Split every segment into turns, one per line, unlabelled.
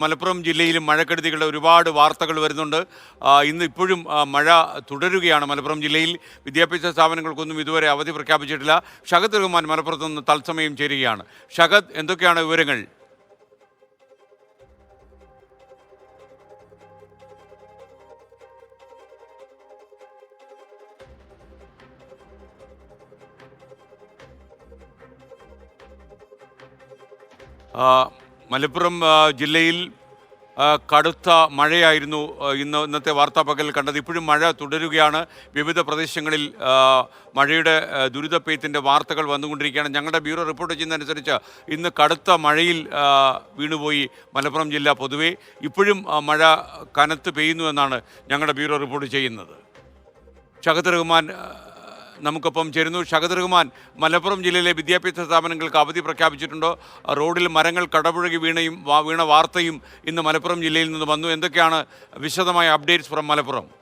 മലപ്പുറം ജില്ലയിലും മഴക്കെടുതികളുടെ ഒരുപാട് വാർത്തകൾ വരുന്നുണ്ട്. ഇന്ന് ഇപ്പോഴും മഴ തുടരുകയാണ് മലപ്പുറം ജില്ലയിൽ. വിദ്യാഭ്യാസ സ്ഥാപനങ്ങൾക്കൊന്നും ഇതുവരെ അവധി പ്രഖ്യാപിച്ചിട്ടില്ല. ഷഹദ് റഹ്മാൻ മലപ്പുറത്ത് നിന്ന് തത്സമയം ചേരുകയാണ്. ഷഹദ് എന്തൊക്കെയാണ് വിവരങ്ങൾ? ആ, മലപ്പുറം ജില്ലയിൽ കടുത്ത മഴയായിരുന്നു ഇന്ന് ഇന്നത്തെ വാർത്താപകൽ കണ്ടത്. ഇപ്പോഴും മഴ തുടരുകയാണ്. വിവിധ പ്രദേശങ്ങളിൽ മഴയുടെ ദുരിതപ്പെയ്ത്തിന്റെ വാർത്തകൾ വന്നുകൊണ്ടിരിക്കുകയാണ്. ഞങ്ങളുടെ ബ്യൂറോ റിപ്പോർട്ട് ചെയ്യുന്നതനുസരിച്ച് ഇന്ന് കടുത്ത മഴയിൽ വീണുപോയി മലപ്പുറം ജില്ല പൊതുവെ. ഇപ്പോഴും മഴ കനത്ത് പെയ്യുന്നു എന്നാണ് ഞങ്ങളുടെ ബ്യൂറോ റിപ്പോർട്ട് ചെയ്യുന്നത്. ഷഹദ് റഹ്മാൻ നമുക്കൊപ്പം ചേരുന്നു. ഷഹദ് റഹ്മാൻ മലപ്പുറം ജില്ലയിലെ വിദ്യാഭ്യാസ സ്ഥാപനങ്ങൾക്ക് അവധി പ്രഖ്യാപിച്ചിട്ടുണ്ടോ? റോഡിൽ മരങ്ങൾ കടപുഴകി വീണയും വീണ വാർത്തയും ഇന്ന് മലപ്പുറം ജില്ലയിൽ നിന്ന് വന്നു. എന്തൊക്കെയാണ് വിശദമായ updates from Malappuram?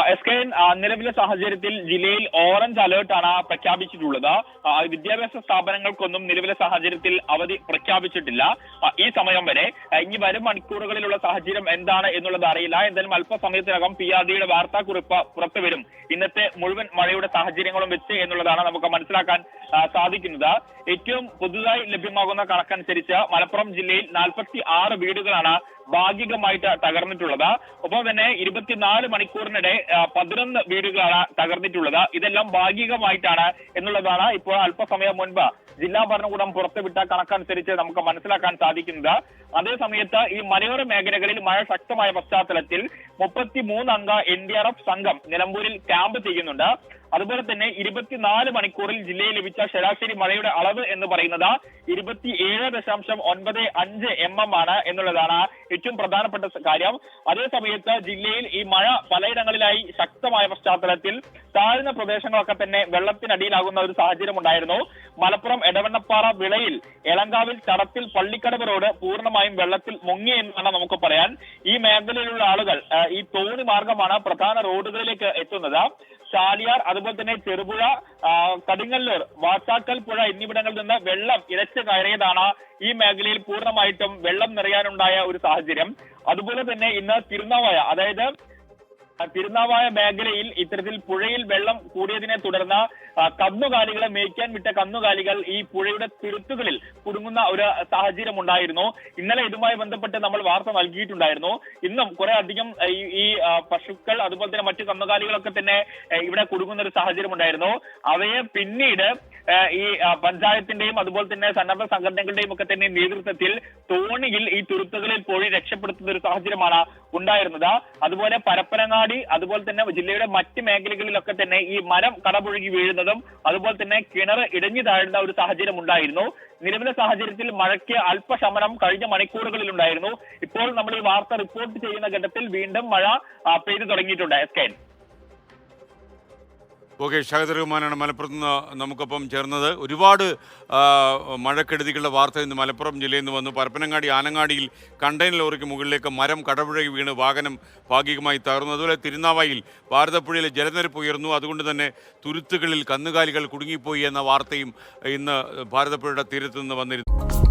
S K നിലവിലെ സാഹചര്യത്തിൽ ജില്ലയിൽ ഓറഞ്ച് അലേർട്ടാണ് പ്രഖ്യാപിച്ചിട്ടുള്ളത്. ആ, വിദ്യാഭ്യാസ സ്ഥാപനങ്ങൾക്കൊന്നും നിലവിലെ സാഹചര്യത്തിൽ അവധി പ്രഖ്യാപിച്ചിട്ടില്ല. ഈ സമയം വരെ ഇനി വരും മണിക്കൂറുകളിലുള്ള സാഹചര്യം എന്താണ് എന്നുള്ളത് അറിയില്ല. എന്തായാലും അല്പസമയത്തിനകം പി ആർ ഡിയുടെ വാർത്താക്കുറിപ്പ് പുറത്തുവരും. ഇന്നത്തെ മുഴുവൻ മഴയുടെ സാഹചര്യങ്ങളും വെച്ച് എന്നുള്ളതാണ് നമുക്ക് മനസ്സിലാക്കാൻ സാധിക്കുന്നത്. ഏറ്റവും പുതുതായി ലഭ്യമാകുന്ന കണക്കനുസരിച്ച് മലപ്പുറം ജില്ലയിൽ നാൽപ്പത്തി ആറ് വീടുകളാണ് ഭാഗികമായിട്ട് തകർന്നിട്ടുള്ളത്. ഒപ്പം തന്നെ ഇരുപത്തിനാല് മണിക്കൂറിനിടെ പതിനൊന്ന് വീടുകളാണ് തകർന്നിട്ടുള്ളത്. ഇതെല്ലാം ഭാഗികമായിട്ടാണ് എന്നുള്ളതാണ് ഇപ്പോൾ അല്പസമയം മുൻപ് ജില്ലാ ഭരണകൂടം പുറത്തുവിട്ട കണക്കനുസരിച്ച് നമുക്ക് മനസ്സിലാക്കാൻ സാധിക്കുന്നത്. അതേസമയത്ത് ഈ മലയോര മേഖലകളിൽ മഴ ശക്തമായ പശ്ചാത്തലത്തിൽ മുപ്പത്തി അംഗ എൻ ഡി ആർ എഫ് സംഘം നിലമ്പൂരിൽ ക്യാമ്പ് ചെയ്യുന്നുണ്ട്. അതുപോലെ തന്നെ ഇരുപത്തിനാല് മണിക്കൂറിൽ ജില്ലയിൽ ലഭിച്ച ശരാശരി മഴയുടെ അളവ് എന്ന് പറയുന്നത് ഇരുപത്തിയേഴ് ദശാംശം ഒൻപത് അഞ്ച് എം എം ആണ് എന്നുള്ളതാണ് ഏറ്റവും പ്രധാനപ്പെട്ട കാര്യം. അതേ സമയത്ത് ജില്ലയിൽ ഈ മഴ പലയിടങ്ങളിലായി ശക്തമായ പശ്ചാത്തലത്തിൽ താഴ്ന്ന പ്രദേശങ്ങളൊക്കെ തന്നെ വെള്ളത്തിനടിയിലാകുന്ന ഒരു സാഹചര്യം ഉണ്ടായിരുന്നു. മലപ്പുറം എടവണ്ണപ്പാറ വിളയിൽ എളങ്കാവിൽ തടത്തിൽ പള്ളിക്കടവ് റോഡ് പൂർണമായും വെള്ളത്തിൽ മുങ്ങി എന്നാണ് നമുക്ക് പറയാൻ. ഈ മേഖലയിലുള്ള ആളുകൾ ഈ തോണി മാർഗമാണ് പ്രധാന റോഡുകളിലേക്ക് എത്തുന്നത്. ചാലിയാർ അതുപോലെ തന്നെ ചെറുപുഴ കടുങ്ങല്ലൂർ വാച്ചാക്കൽ പുഴ എന്നിവിടങ്ങളിൽ നിന്ന് വെള്ളം ഇരച്ചു കയറിയതാണ് ഈ മേഖലയിൽ പൂർണമായിട്ടും വെള്ളം നിറയാനുണ്ടായ ഒരു സാഹചര്യം. അതുപോലെ തന്നെ ഇന്ന് തിരുനാവായ അതായത് തിരുനാവായ മേഖലയിൽ ഇത്തരത്തിൽ പുഴയിൽ വെള്ളം കൂടിയതിനെ തുടർന്ന് കന്നുകാലികളെ മേയ്ക്കാൻ വിട്ട കന്നുകാലികൾ ഈ പുഴയുടെ തിരുത്തുകളിൽ കുടുങ്ങുന്ന ഒരു സാഹചര്യം ഉണ്ടായിരുന്നു. ഇന്നലെ ഇതുമായി ബന്ധപ്പെട്ട് നമ്മൾ വാർത്ത നൽകിയിട്ടുണ്ടായിരുന്നു. ഇന്നും കുറെ അധികം ഈ പശുക്കൾ അതുപോലെ തന്നെ മറ്റു കന്നുകാലികളൊക്കെ തന്നെ ഇവിടെ കുടുങ്ങുന്ന ഒരു സാഹചര്യം ഉണ്ടായിരുന്നു. അവയെ പിന്നീട് ഈ പഞ്ചായത്തിന്റെയും അതുപോലെ തന്നെ സന്നദ്ധ സംഘടനകളുടെയും ഒക്കെ തന്നെ നേതൃത്വത്തിൽ തോണിയിൽ ഈ തുരുത്തുകളിൽ പോയി രക്ഷപ്പെടുത്തുന്ന ഒരു സാഹചര്യമാണ് ഉണ്ടായിരുന്നത്. അതുപോലെ പരപ്പനങ്ങാടി അതുപോലെ തന്നെ ജില്ലയുടെ മറ്റ് മേഖലകളിലൊക്കെ തന്നെ ഈ മരം കടപുഴകി വീഴുന്നതും അതുപോലെ തന്നെ കിണർ ഇടഞ്ഞു താഴുന്ന ഒരു സാഹചര്യം ഉണ്ടായിരുന്നു. നിലവിലെ സാഹചര്യത്തിൽ മഴയ്ക്ക് അല്പശമനം കഴിഞ്ഞ മണിക്കൂറുകളിൽ ഉണ്ടായിരുന്നു. ഇപ്പോൾ നമ്മൾ ഈ വാർത്ത റിപ്പോർട്ട് ചെയ്യുന്ന ഘട്ടത്തിൽ വീണ്ടും മഴ പെയ്തു തുടങ്ങിയിട്ടുണ്ട്. എസ്
ഓക്കെ ഷഹദ് റഹ്മാനാണ് മലപ്പുറത്ത് നിന്ന് നമുക്കൊപ്പം ചേർന്നത്. ഒരുപാട് മഴക്കെടുതികളുടെ വാർത്ത ഇന്ന് മലപ്പുറം ജില്ലയിൽ നിന്ന് വന്നു. പരപ്പനങ്ങാടി ആനങ്ങാടിയിൽ കണ്ടെയ്നർ ലോറിക്ക് മുകളിലേക്ക് മരം കടപുഴകി വീണ് വാഹനം ഭാഗികമായി തകർന്നു. അതുപോലെ തിരുനാവായിൽ ഭാരതപ്പുഴയിലെ ജലനിരപ്പ് ഉയർന്നു. അതുകൊണ്ട് തന്നെ തുരുത്തുകളിൽ കന്നുകാലികൾ കുടുങ്ങിപ്പോയി എന്ന വാർത്തയും ഇന്ന് ഭാരതപ്പുഴയുടെ തീരത്ത് നിന്ന് വന്നിരുന്നു.